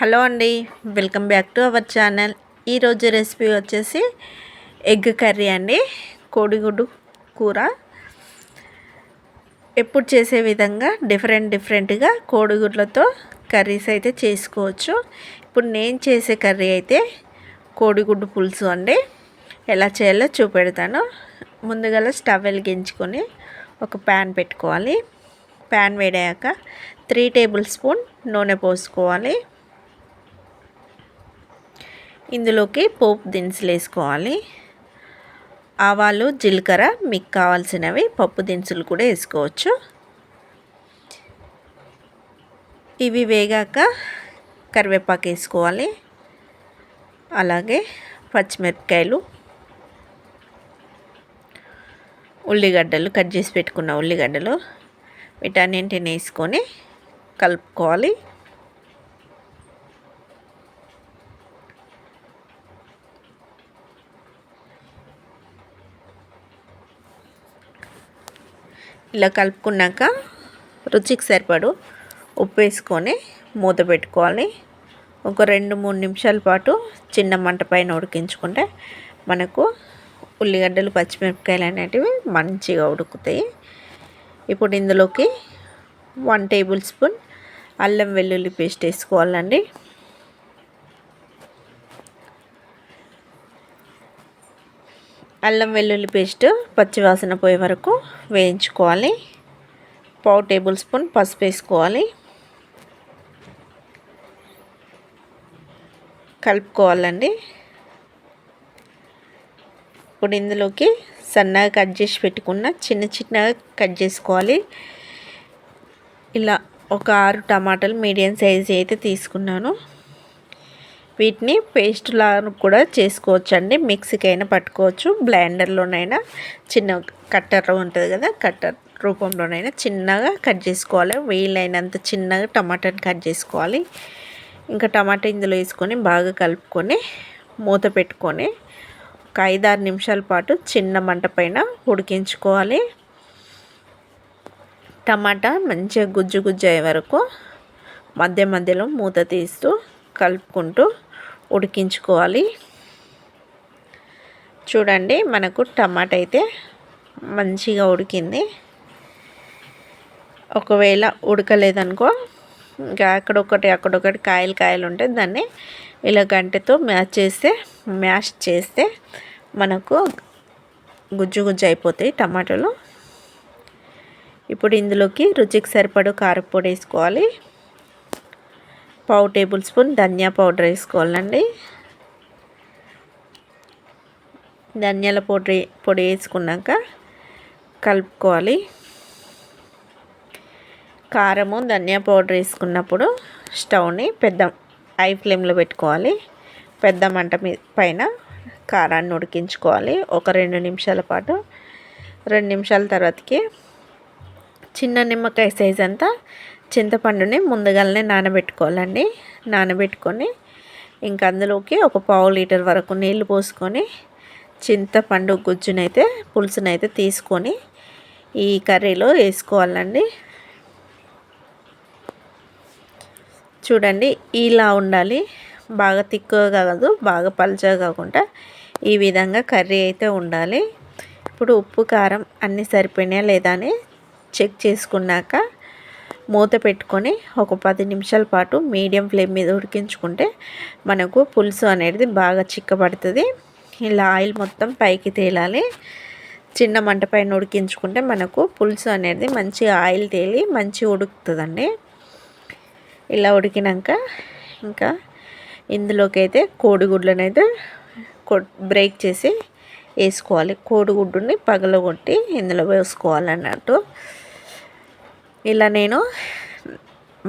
Hello అండి welcome back to our channel. ఈరోజు recipe వచ్చేసి ఎగ్ కర్రీ అండి కోడిగుడ్డు కూర. ఎప్పుడు చేసే విధంగా డిఫరెంట్ డిఫరెంట్గా కోడిగుడ్లతో కర్రీస్ అయితే చేసుకోవచ్చు. ఇప్పుడు నేను చేసే కర్రీ అయితే కోడిగుడ్డు పులుసు అండి. ఎలా చేయాలో చూపెడతాను. ముందుగా స్టవ్ వెలిగించుకొని ఒక ప్యాన్ పెట్టుకోవాలి. ప్యాన్ వేడాక త్రీ టేబుల్ స్పూన్ నూనె పోసుకోవాలి. ఇందులోకి పోపు దినుసులు వేసుకోవాలి. ఆవాలు జీలకర్ర మీకు కావాల్సినవి పప్పు దినుసులు కూడా వేసుకోవచ్చు. ఇవి వేగాక కరివేపాకు వేసుకోవాలి. అలాగే పచ్చిమిరపకాయలు ఉల్లిగడ్డలు కట్ చేసి పెట్టుకున్న ఉల్లిగడ్డలు వీటన్నింటిని వేసుకొని కలుపుకోవాలి. ఇలా కలుపుకున్నాక రుచికి సరిపడు ఉప్పు వేసుకొని మూత పెట్టుకోవాలి. ఒక రెండు మూడు నిమిషాల పాటు చిన్న మంట పైన ఉడికించుకుంటే మనకు ఉల్లిగడ్డలు పచ్చిమిరపకాయలు అనేటివి మంచిగా ఉడుకుతాయి. ఇప్పుడు ఇందులోకి వన్ టేబుల్ స్పూన్ అల్లం వెల్లుల్లి పేస్ట్ వేసుకోవాలండి. అల్లం వెల్లుల్లి పేస్ట్ పచ్చివాసన పోయే వరకు వేయించుకోవాలి. పావు టేబుల్ స్పూన్ పసుపు వేసుకోవాలి. కలుపుకోవాలండి. ఇప్పుడు ఇందులోకి సన్నగా కట్ చేసి పెట్టుకున్న చిన్న చిన్నగా కట్ చేసుకోవాలి. ఇలా ఒక ఆరు టమాటాలు మీడియం సైజ్ అయితే తీసుకున్నాను. వీటిని పేస్ట్ లాగా కూడా చేసుకోవచ్చు అండి మిక్సీకి అయినా పట్టుకోవచ్చు బ్లెండర్లోనైనా చిన్న కట్టర్ ఉంటుంది కదా కట్టర్ రూపంలోనైనా చిన్నగా కట్ చేసుకోవాలి. వీలైనంత చిన్నగా టమాటాని కట్ చేసుకోవాలి. ఇంకా టమాటా ఇందులో వేసుకొని బాగా కలుపుకొని మూత పెట్టుకొని ఒక ఐదారు నిమిషాల పాటు చిన్న మంట పైన ఉడికించుకోవాలి. టమాటా మంచిగా గుజ్జు గుజ్జు అయ్యే వరకు మధ్య మధ్యలో మూత తీస్తూ కలుపుకుంటూ ఉడికించుకోవాలి. చూడండి మనకు టమాటా అయితే మంచిగా ఉడికింది. ఒకవేళ ఉడకలేదనుకో ఇంకా అక్కడొకటి అక్కడొకటి కాయలు కాయలు ఉంటే దాన్ని ఇలా గంటతో మ్యాచ్ చేస్తే మ్యాష్ చేస్తే మనకు గుజ్జు గుజ్జు అయిపోతాయి టమాటాలు. ఇప్పుడు ఇందులోకి రుచికి సరిపడు కారపొడి వేసుకోవాలి. పావు టేబుల్ స్పూన్ ధనియా పౌడర్ వేసుకోవాలండి. ధనియాల పొడి పొడి వేసుకున్నాక కలుపుకోవాలి. కారము ధనియా పౌడర్ వేసుకున్నప్పుడు స్టవ్ని పెద్ద హై ఫ్లేమ్లో పెట్టుకోవాలి. పెద్ద మంట మీ పైన కారాన్ని ఉడికించుకోవాలి. ఒక రెండు నిమిషాల పాటు రెండు నిమిషాల తర్వాతకి చిన్న నిమ్మకాయ సైజ్ అంతా చింతపండుని ముందుగానే నానబెట్టుకోవాలండి. నానబెట్టుకొని ఇంకా అందులోకి ఒక పావు లీటర్ వరకు నీళ్ళు పోసుకొని చింతపండు గుజ్జునైతే పులుసునైతే తీసుకొని ఈ కర్రీలో వేసుకోవాలండి. చూడండి ఇలా ఉండాలి. బాగా తిక్కుగా కాదు బాగా పలుచగా కాకుండా ఈ విధంగా కర్రీ అయితే ఉండాలి. ఇప్పుడు ఉప్పు కారం అన్నీ సరిపోయినాయా లేదా అని చెక్ చేసుకున్నాక మూత పెట్టుకొని ఒక పది నిమిషాల పాటు మీడియం ఫ్లేమ్ మీద ఉడికించుకుంటే మనకు పులుసు అనేది బాగా చిక్కబడుతుంది. ఇలా ఆయిల్ మొత్తం పైకి తేలాలి. చిన్న మంట పైన ఉడికించుకుంటే మనకు పులుసు అనేది మంచి ఆయిల్ తేలి మంచి ఉడుకుతుందండి. ఇలా ఉడికినాక ఇంకా ఇందులోకి అయితే కోడిగుడ్లను అయితే బ్రేక్ చేసి వేసుకోవాలి. కోడిగుడ్డుని పగలగొట్టి ఇందులో వేసుకోవాలన్నట్టు. ఇలా నేను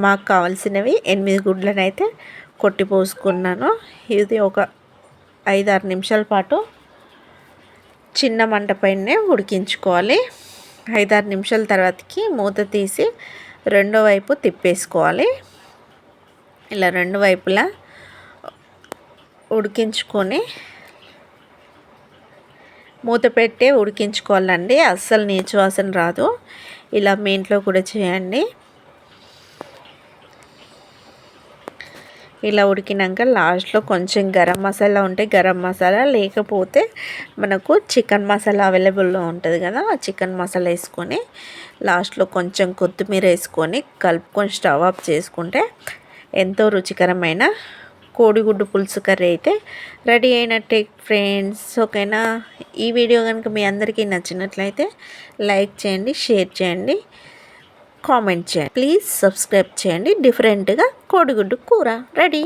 మాకు కావాల్సినవి ఎనిమిది గుడ్లను అయితే కొట్టి పోసుకున్నాను. ఇది ఒక ఐదారు నిమిషాల పాటు చిన్న మంట పైనే ఉడికించుకోవాలి. ఐదారు నిమిషాల తర్వాతకి మూత తీసి రెండో వైపు తిప్పేసుకోవాలి. ఇలా రెండు వైపులా ఉడికించుకొని మూత పెట్టే ఉడికించుకోవాలండి. అస్సలు నీచు వాసన రాదు. ఇలా మీ ఇంట్లో కూడా చేయండి. ఇలా ఉడికినాక లాస్ట్లో కొంచెం గరం మసాలా ఉంటే గరం మసాలా లేకపోతే మనకు చికెన్ మసాలా అవైలబుల్లో ఉంటుంది కదా ఆ చికెన్ మసాలా వేసుకొని లాస్ట్లో కొంచెం కొత్తిమీర వేసుకొని కలుపుకొని స్టవ్ ఆఫ్ చేసుకుంటే ఎంతో రుచికరమైన కోడిగుడ్డు పులుసు కర్రీ అయితే రెడీ అయినట్టే ఫ్రెండ్స్ ఓకేనా? ఈ వీడియో కనుక మీ అందరికీ నచ్చినట్లయితే లైక్ చేయండి షేర్ చేయండి కామెంట్ చేయండి. ప్లీజ్ సబ్స్క్రైబ్ చేయండి. డిఫరెంట్గా కోడిగుడ్డు కూర రెడీ.